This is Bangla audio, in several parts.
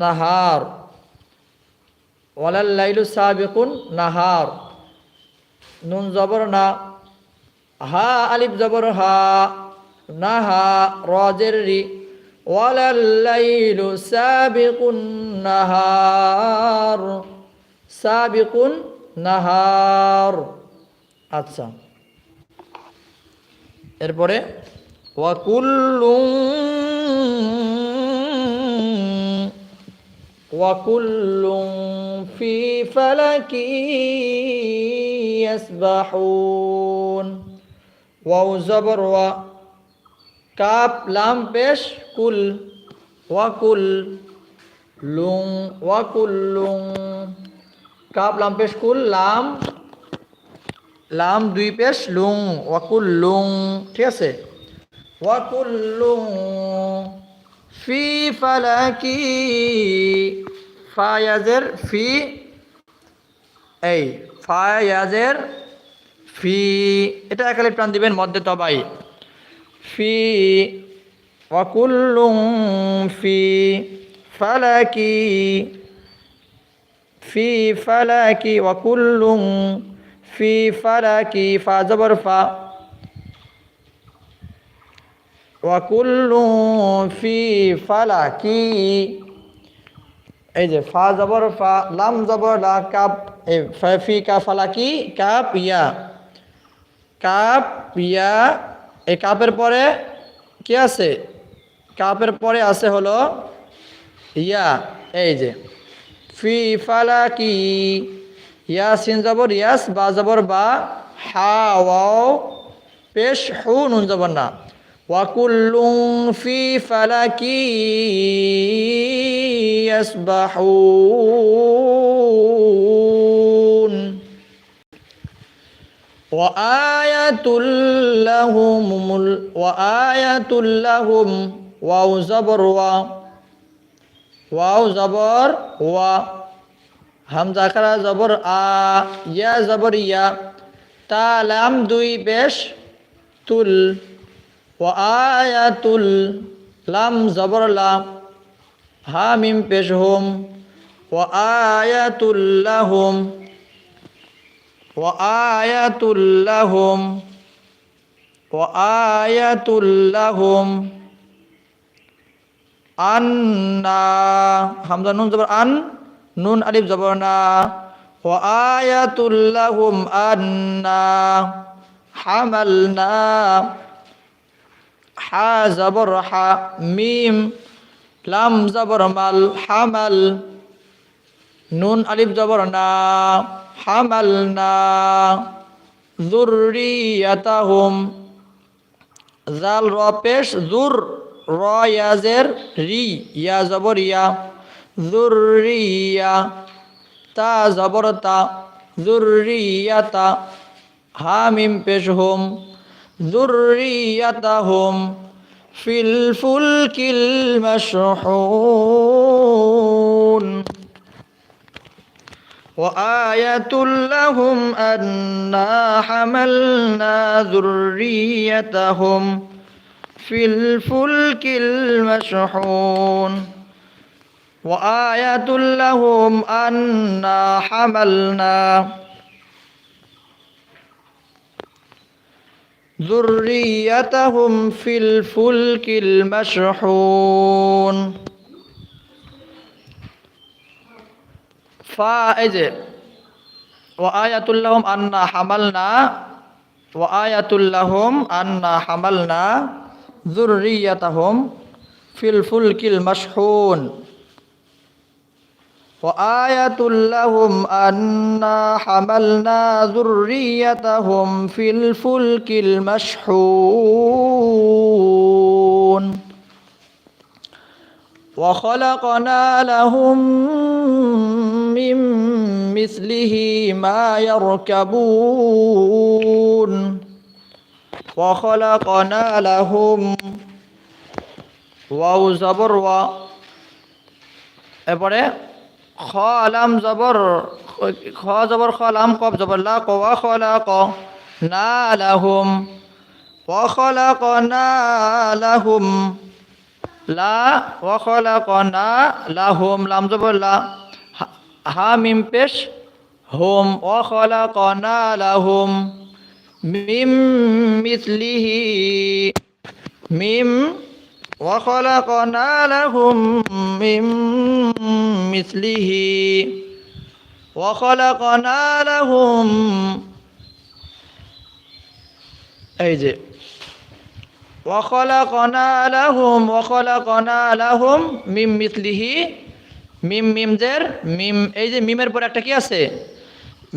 নাহার। ওয়ালাল লাইলু সাবিকুন নাহার। নুন জবর না। হা আলিফ জবর হা। না হা রজের রি। ওয়ালাল লাইলু সাবিকুন নাহার। সাবিকুন নাহার। আচ্ছা। এরপরে ওয়াকুল্লুম وكل في فلك يسبحون واو زبر و কাপ লাম পেশ কুল ওয়াকুল লুং ওয়াকুল লুং কাপ লাম পেশ কুল লাম লাম দুই পেশ লুং ওয়াকুল লুং ঠিক আছে ওয়াকুল লুং ফি ফালাকি ফায়াজের ফি, এই ফায়াজের ফি, এটা একালে প্রাণ দিবেন মধ্যে তবাই। ফি ওয়াকুল্লুম ফি ফালাকি ফি ফালাকি ওয়াকুল্লুম ফি ফালাকি, ফা জবর ফা। ওয়াকুল্লু ফি ফালাকি এই যে ফা জবর, ফা লাম জবর, লা কাপ ফা- কা ফালাকি, কাপ, ইয়া। কাপ, ইয়া, এই কাপের পরে কি আছে? কাপের পরে আছে হলো ইয়া, এই যে। ফি ফালাকি ইয়া সিন জবর, ইয়াস, বা জবর, বা হা, ওয়াও, পেশ, হু, নুন জবর না। وكل في فلك يسبحون وآية لهم ال- وآية لهم واو زبر و واو زبر و হামজা খারা জবর আ ইয়া জবর ইয়া তা লাম দুই বেশ তুল ও আয়াতুল লাম জবর লাম হা মিম পেশ হোম ও আয়াতুল্লাহুম ও আয়াতুল্লাহুম ও আয়াতুল্লাহুম আন্না হামজা নুন জবর আন, নুন আলিফ জবর না। ও আয়াতুল্লাহুম আন্না, হামালনা। হা জবর হা, মিম, লাম জবর মাল, হামাল, নুন, আলিফ জবর না, হামাল না জুরিয়াতাহুম জাল র পেশ, জুর র ইয়াজের রি, ইয়া জবর ইয়া জুরিয়া তা জবর তা জুরিয়াতা হা মিম পেশ হোম ذريتهم في الفلك المشحون وآية لهم أنا حملنا ذريتهم في الفلك المشحون وآية لهم أنا حملنا ذريتهم في الفلك المشحون فائز وآية لهم أن حملنا وآية لهم أن حملنا ذريتهم في الفلك المشحون وآية لهم أنا حملنا ذريتهم في الفلك المشحون وخلقنا لهم من مثله ما يركبون وخلقنا لهم واو زبر و এরপরে খ আলাম জবর খ জবর খ আলাম কব জবর লা, ক ওয়া খলা ক না লাহুম ওয়া খলাক না লাহুম, লা ওয়াখলাকনা লাহুম, লাম জবর লা, হা- মিম পেশ, হুম ওয়াখলাকনা লাহুম, মিম মিসলিহি মিম ওয়াখলাকনা লাহুম মিম মিসলিহি ওয়াখলাকনা লাহুম এই যে ওয়াখলাকনা লাহুম ওয়াখলাকনা লাহুম মিম মিসলিহি মিম মিমদের মিম এই যে মিমের পরে একটা কি আছে?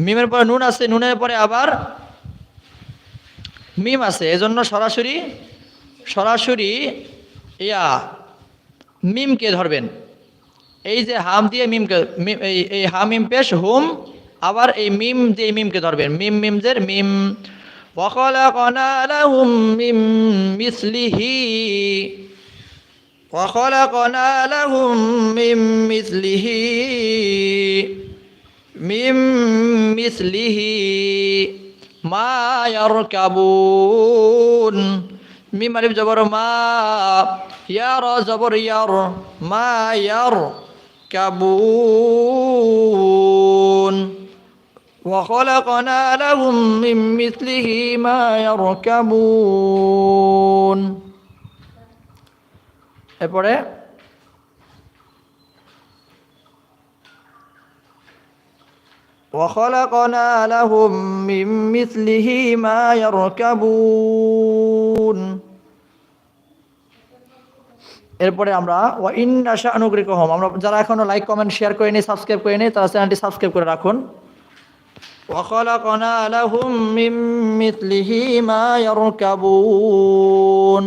মিমের পরে নুন আছে, নুনের পরে আবার মিম আছে। এজন্য সরাসরি সরাসরি ইয়া মিমকে ধরবেন এই যে হাম দিয়ে মিমকে মিম এই এই হা মিম পেশ হুম আবার এই মিম দিয়ে মিমকে ধরবেন মিম মিমদের মিম وخلقنا لهم من مثله وخلقنا لهم من مثله من مثله ما يركبون মিম আলিফ জবর মা ইয়ার জবর ইয়ার মা ইয়ার কাবুন وخلقنا لهم من مثله ما يركبون এরপরে وخلقنا لهم من مثله ما يركبون এরপরে আমরা ওয়া ইন্না শানুগ্রিকহম আমরা যারা এখনো লাইক কমেন্ট শেয়ার করে নেই সাবস্ক্রাইব করে নেই তারা চ্যানেলটি সাবস্ক্রাইব করে রাখুন وخلقنا لهم من مثله ما يركبون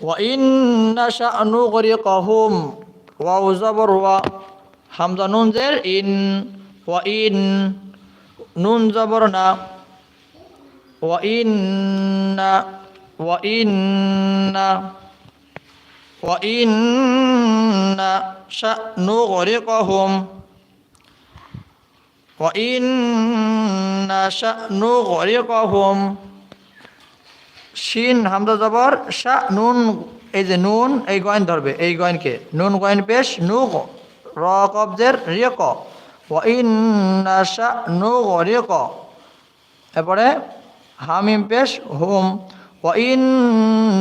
وإن نشأ نغرقهم واو زبر و حمزة نون زر إن وإن نون زبرنا وإن وإن وإن نشأ نغرقهم وإن نشأ نغرقهم শিন হামদা জবর শা নুন এই যে নুন এই গয়ন ধরবে এই গয়নকে নুন গয়ন পেশ নু র কবজের রিয়ক ওয়াইন নাশা নু রিয়ক এরপরে হামিম পেশ হুম وإن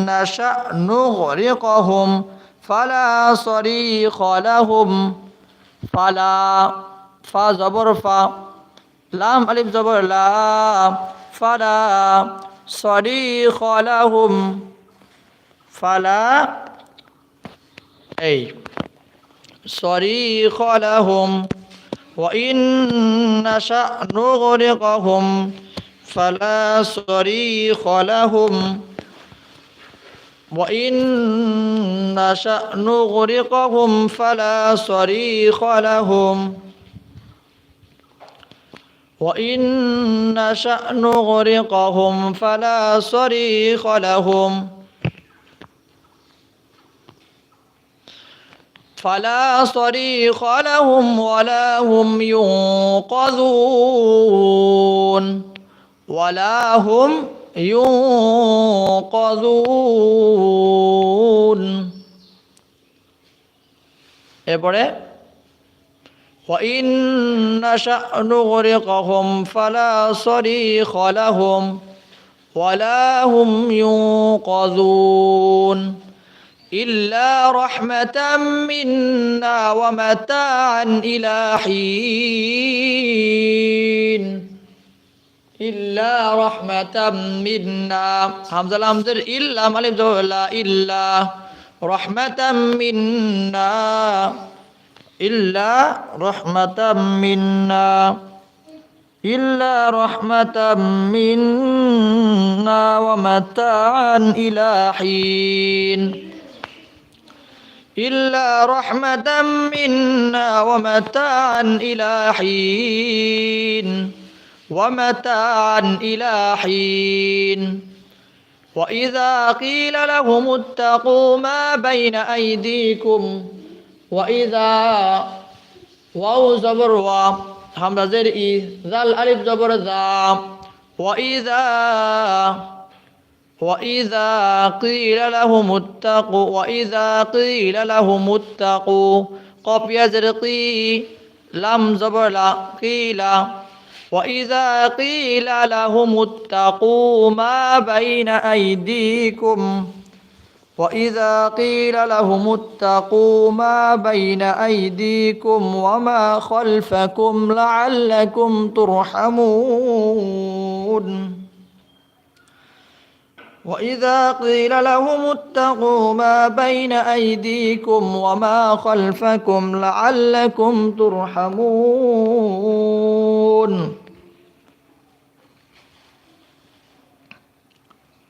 نشأ نغرقهم فلا صريخ لهم فلا فا زبر فا لام ألف زبر لا فلا صريخ لهم فلا أي صريخ لهم وإن نشأ نغرقهم فلا صريخ لهم. وإن نشأ نغرقهم فلا صريخ لهم. وإن نشأ نغرقهم فلا صريخ لهم. فلا صريخ لهم ولا هم ينقذون. ولا هم ينقذون এরপরে وإن نشأ نغرقهم فلا صريخ لهم ولا هم ينقذون إلا رحمة منا ومتاعا إلى حين إلا رحمة منا. حمزة لامزر إلا مالب زولا إلا رحمة منا. إلا رحمة منا. إلا رحمة منا ومتاعا إلى حين. إلا رحمة منا ومتاعا إلى حين. ومتاعا إلى حين. وإذا قيل لهم اتقوا ما بين أيديكم. وإذا واو زبر و حمزة زر إي ذال ألف زبر ذا. وإذا وإذا قيل لهم اتقوا. وإذا قيل لهم اتقوا. قف يزرقي لم زبلا قيل وإذا قيل لهم اتقوا ما بين أيديكم وإذا قيل لهم اتقوا ما بين أيديكم وما خلفكم لعلكم ترحمون وإذا قيل لهم اتقوا ما بين أيديكم وما خلفكم لعلكم ترحمون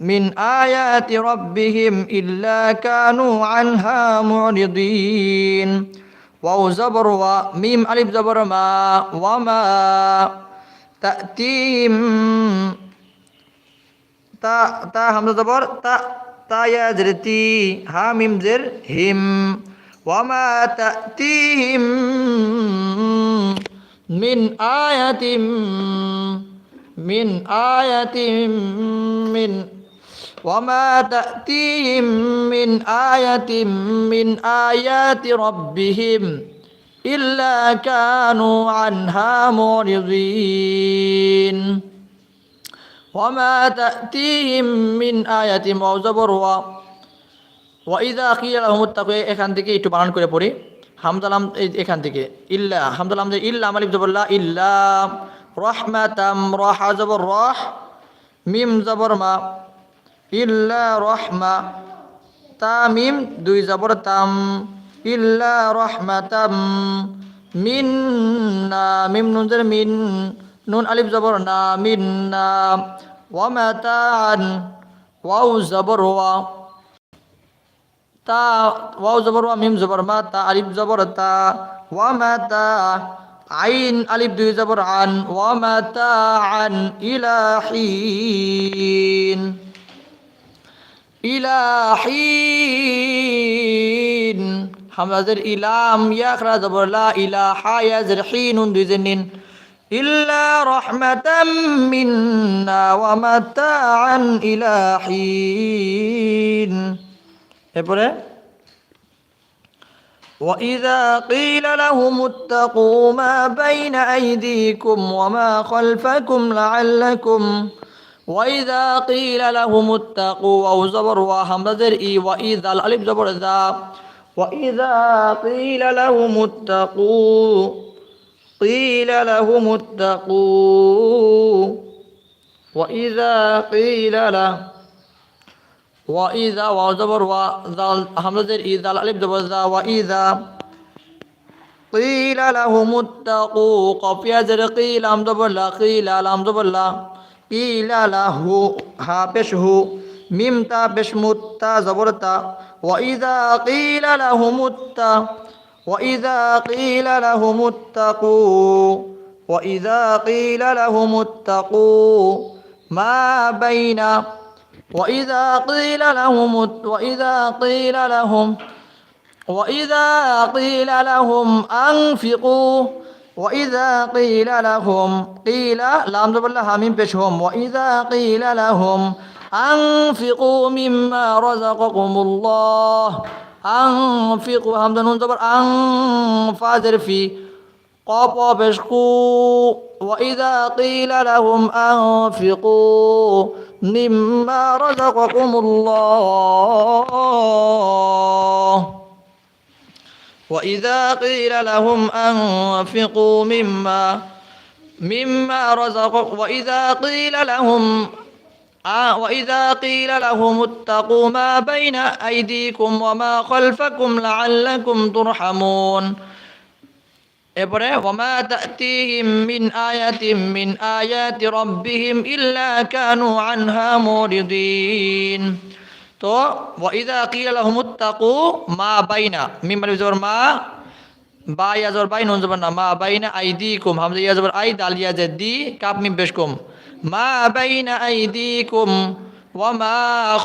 من آيات ربهم إلا كانوا عنها معرضين واو زبر وميم ألف زبر ما وما تأتيهم تا تا همزة زبر تا تا يا زرتي ها ميم زر هم وما تأتيهم من آية من آية من وما تأتيهم من آية من آيات ربهم إلا كانوا عنها معرضين وما تأتيهم من آية موزبر وإذا قيل لهم اتقوا এখান থেকে একটু বানান করে পড়ি হামদালাম এখান থেকে ইল্লা হামদালাম যে ইল্লা মালিক জবরলা ইল্লা রহমাতাম রহ জবর রহ মিম জবর মা ইল্লা রহমা, তামিম, দুই জবর তাম। ইল্লা রহমাতাম মিন্না মিম নুনজের মিন, নুন আলিফ জবর না মিন্না ওয়ামাতান ওয়াউ জবর ওয়া। তা ওয়াউ জবর ওয়া, মিম জবর মা, তা আলিফ জবর তা। ওয়ামাতা আইন আলিফ দুই জবর আন। ওয়ামাতা আন ইলাহিন ইলাহিন হামজাদের ইলাম ইয়াকরা জবর লা ইলাহা ইয়াজর হিনুন দুই জেনিন ইল্লা রাহমাতাম মিন্না ওয়া মাতাআন ইলাহিন এরপরে وإذا قيل لهم اتقوا ما بين أيديكم وما خلفكم لعلكم وإذا قيل لهم اتقوا أو زبر وهمزة إي وإذا الألف زبر ذا وإذا قيل لهم اتقوا قيل لهم اتقوا وإذا قيل له وإذا وزبر وذا همزة إذا الألف زبر ذا وإذا قيل لهم اتقوا قف يزر قيل أم زبر لا قيل لام زبر لا قيل له ها بشه ميم تا بشمت تا زبر تا وإذا قيل لهم اتقوا وإذا قيل لهم اتقوا وإذا قيل لهم اتقوا ما بين وإذا قيل لهم وإذا قيل لهم وإذا قيل لهم أنفقوا وإذا قيل لهم قيل لام لها من بشهم وإذا قيل لهم أنفقوا مما رزقكم الله. أنفقوا همزة نون زبر أن فازر في قاف وبشقوا وإذا قيل لهم أنفقوا مما رزقكم الله. وإذا قيل لهم أنفقوا مما مما رزق وإذا قيل لهم آه وإذا قيل لهم اتقوا ما بين أيديكم وما خلفكم لعلكم ترحمون এরপরে ওমা তাতিহিম মিন আয়াতিম মিন আয়াতি রব্বিহিম ইল্লা কানু আনহা মুরিদিন তো ওয়াইদা কিয়াল আহমুত্তাকু মা বাইনা মিম আলিফ জবর মা, বা ইয়া বাই, নুন জবর না, মা বাইনা আইদি কুম হামজা ইয়া জবর আই দাল ইয়া জেদ দি কাপ মিম পেশ কুম মা বাইনা আইদি কুম ওয়া মা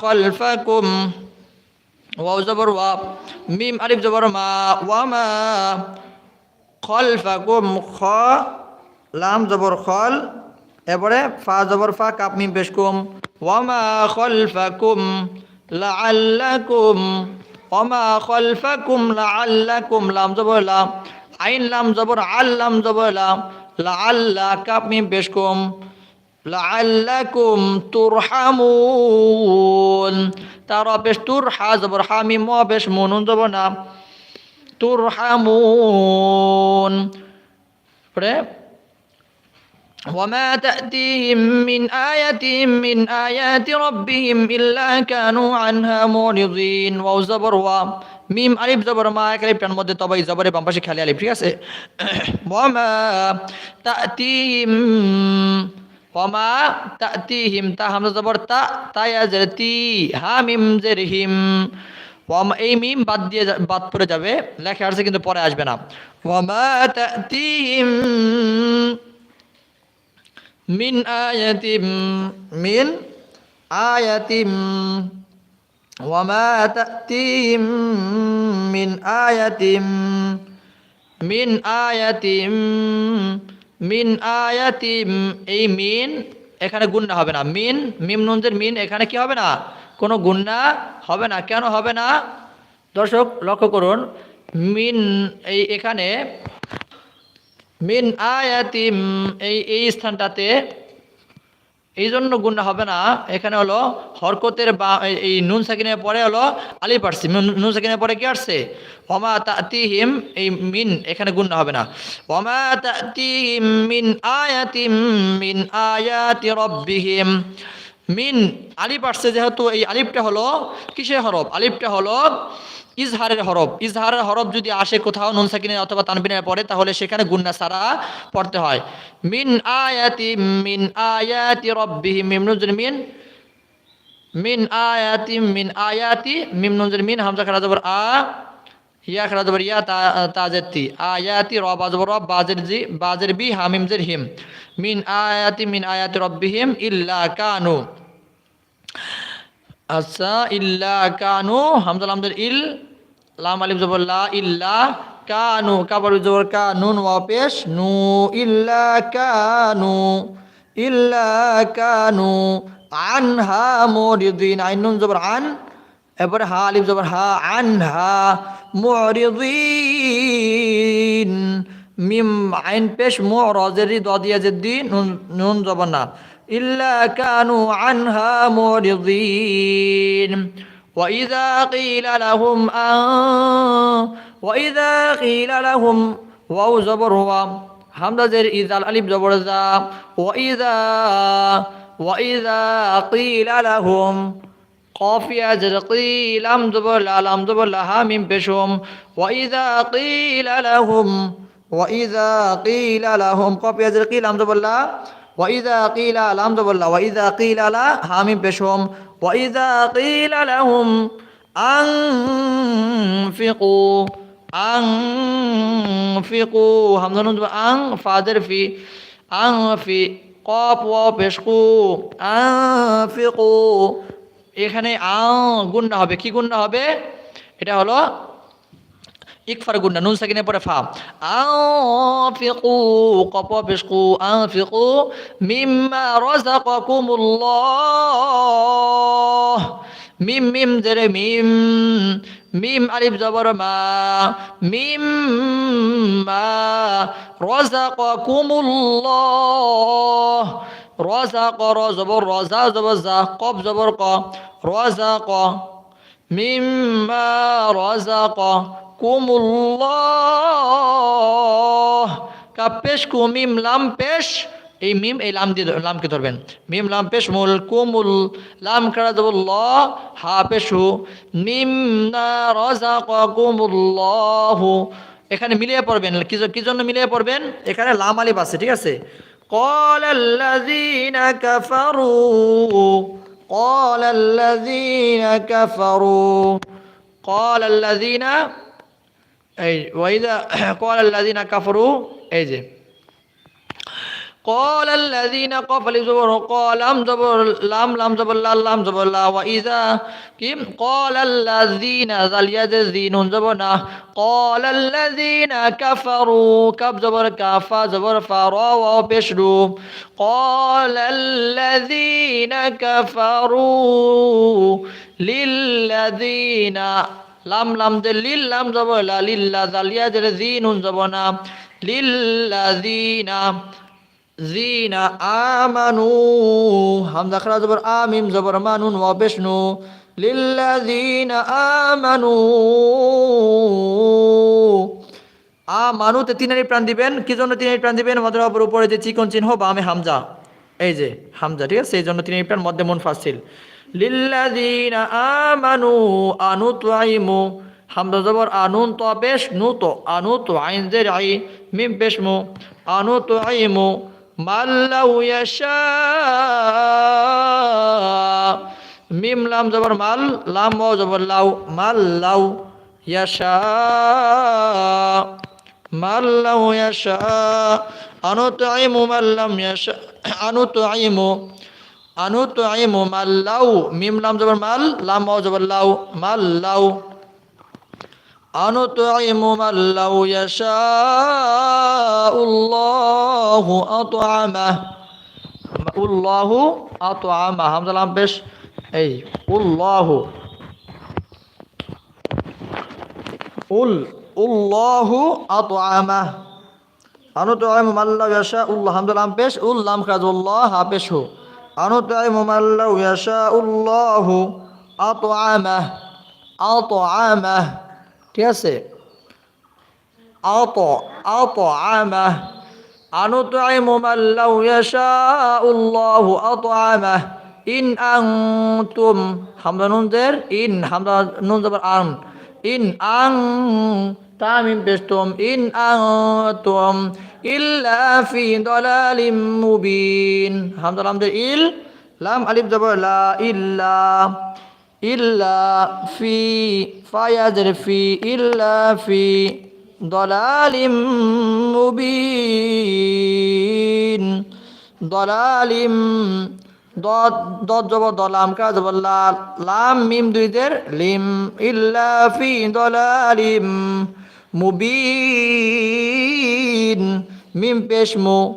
খালফাকুম। ওয়াও জবর ওয়া, মিম আলিফ জবর মা, ওয়া মা খলফাকুম, খ, লাম জবর খল, এরপরে ফা জবর ফা কাপ মিম পেশ কুম ওয়ামা খলফাকুম লাআল্লাকুম ওয়ামা খলফাকুম লাআল্লাকুম, লাম জবর লা, আইন লাম জবর, আল লাম জবর লা লাআল্লা কাপ মিম পেশ কুম। লাআল্লাকুম তুরহামুন, তারা পেশ তুর হা জবর, হা, মিম ম পেশ মুনুন জবর না। তুরহামুন, পরে وما تأتيهم من آية من آيات ربهم إلا كانوا عنها معرضين ওয়াও জবর ওয়া মিম আলিফ জবর মা এক আলিফটার মধ্যে তবাই জবরে বাম পাশে খালি আলিফ ঠিক আছে ওয়ামা তাতিহিম ওয়ামা তাতিহিম তা হামজা জবর তা তায়া জের তি হা মিম জের হিম ওয়ামা এই মিম বাদ দিয়ে যা- বাদ পড়ে যাবে লেখা আসছে কিন্তু পরে আসবে না ওয়ামা তাতিহিম মিন আয়াতিম। মিন আয়াতিম। ওয়ামা তাতিহিম মিন আয়াতিম। মিন আয়াতিম। মিন আয়াতিম। এই মিন এখানে গুন্না হবে না। মিন মিম নুনজের মিন এখানে কি হবে না? কোনো গুন্না হবে না। কেন হবে না? দর্শক লক্ষ্য করুন। মিন এই এখানে মিন আয়াতিম, এই এই স্থানটাতে এই জন্য গুণা হবে না। এখানে হলো হরকতের বা, এই- নুন সাকিনের পরে হলো আলিফ আসছে। নুন- সাকিনের পরে কি আসছে? ওমা তাতিহিম, এই মিন এখানে গুণা হবে না। ওমা তাতিহিম মিন আয়াতিম, মিন আয়াতি রব্বিহিম। মিন আলিফ আসছে যেহেতু এই আলিফটা হলো কিসের হরফ? আলিফটা হলো ইজহারের হরফ ইজহারের হরফ যদি আসে কোথাও নুন সাকিনের অথবা তানবিনের পরে, তাহলে সেখানে গুন্না সারা পড়তে হয়। মিন আয়াতি মিন আয়াতি রব্বিহি মিম নুজুল মিন মিন আয়াতি মিন আয়াতি মিম নুজুল মিন, হামজা খারা জবর আ, ইয়া খারা জবর ইয়া তা তাজের তি, আয়াতি র বাজবর রব বাজের জি, বাজের বি হামিম জের, হিম। মিন আয়াতি মিন আয়াতি রব্বিহিম, ইল্লা কানু। আচ্ছা ইল্লা কানু হামজাল হামজাল ইল লাম আলিফ জবর লা ইল্লা কানু, কাবার জবর কা, নুন ওয়াপেশ নু, ইল্লা কানু ইল্লা কানু আন হা মরিদিন, আইন, নুন জবর আন, এরপরে হা, আলিফ জবর হা আন হা মরিদিন, মিম, আইন, পেশ, মো, রজেরি দিয়া দিন নুন জবর না, ইল্লা কানু আনহা মরিদিন। وإذا قيل لهم أن وإذا قيل لهم واو زبر واو حمزة زر إذا الألف زبر ذا وإذا وإذا قيل لهم قافية زر قيل أم زبر لا لام زبر لها من بشهم وإذا قيل لهم وإذا قيل لهم قافية زر قيل أم زبر لا وإذا قيل لهم زبر لا وإذا قيل لا حامim بشهم وإذا قيل لهم أنفقوا أنفقوا همزة نون أن فادر في أنفي قاف واو পেশকু আনফিকু এখানে আ গুণনা হবে কি গুণনা হবে এটা হলো ইকফার গুন্না নুন সাকিনের পরে ফা আনফিকু কপ পেশকু আনফিকু মিম্মা রাযাকাকুমুল্লাহ মিম মিম জেরে মিম মিম আলিফ জবর মা মিম মা রাযাকাকুমুল্লাহ রাযাক র জবর রাজা জবর জা কব জবর ক রাযাক মিম্মা রাযাকাকুমুল্লাহ কাপ পেশ কু মিম লাম পেশ এই মিম এই লাম দিয়ে ধর- লামকে ধরবেন মিম লাম পেশ মুল কুমুল লাম কারা দেব ল হা পেশু মিম না রাযাকাকুমুল্লাহু এখানে মিলিয়ে পড়বেন কি জ- কি জন্য মিলিয়ে পড়বেন এখানে লাম আলিফ আছে ঠিক আছে قال الذين كفروا قال الذين كفروا قال الذين এই ওয়াইদা قال الذين كفروا এই যে قال الذين قفلوا زبر قال لم زبر لم لم زبر لا لم زبر لا وإذا كم قال الذين ذل يد الذين زبرنا قال الذين كفروا كف زبر كافا زبر فرا وبشرو قال الذين كفروا للذين লাম লাম দে লিল লাম যাব লা লিল্লা জালিয়া দে জিনুন যাব না। লিল্লাযিনা জিনা আমানু। হামজা খরা জবর আমিম জবর মানুন ওয়া বিষ্ণু। লিল্লাযিনা আমানু। আমানুতে তিনারি প্রাণ দিবেন। কি জন্য তিনারি প্রাণ দিবেন? অপর উপরে যে চিকন চিহ্ন বা আমি হামজা। এই যে হামজা, ঠিক আছে? এই জন্য তিনারি প্রাণ মধ্যে মন ফাসিল লিল্লাযিনা আমানু আনুতাইমু। হামদা জবর আনুন তো বেশ নু তো আনু তো আইন জের আই মিম মু আনু তো আইমু মাল্লাউ ইয়াশা। মিম লাম জবর মাল, লাম ওয়াও জবর লাউ মাল্লাউ ইয়াশা। আনু তো আইমু মাল্লাম ইয়াশা। আনু তো আইমু আনু তো মাল্লাউ, মিম লাম জবর মাল, লাম মাও জবর লাউ, মাল্লাউ। আনু তো মাল্লাউ, ইয়াশাউল্লাহু আতআমাহ উল্লাহু আতআমা, হামজা লাম পেশ এই, উল্লাহু। উল, উল্লাহু আতআমা। আনু তো মাল্লাউ, ইয়াশাউল্লাহ, হামজা লাম পেশ উল, লাম কাজ উল্লাহ হাফেশ হু। أنطعم من لو يشاء الله أطعمه أطعمه ঠিক আছে আত আত আমা আনুতাইম মান লাউ ইয়াশাউল্লাহু আতআমা ইন আনতুম হামদা নুন জের ইন হামদা নুন জবর আন ইন আং তামিম পেশতুম ইন আনতুম ইল্লা ফি দালালিম মুবিন। হামদা লাম ইল, লাম, আলিফ, জবর, লা ইল্লা ইল্লা ফি, ফায়াজের ফি, ইল্লা ফি দলালিম মুবিন। দলালিম, দদ দদ জব দলাম, কা জব লা, লাম, মিম, দুইদের, লিম, ইল্লা ফি দলালিম মুবিন। মিম পেশমু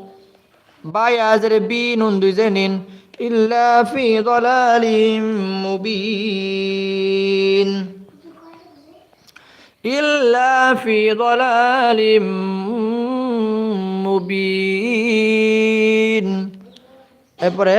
বায়াজের বিন উন্দুজেনিন ইল্লা ফি দলালিম মুবিন। ইল্লা ফি দলালিম মুবিন। এরপরে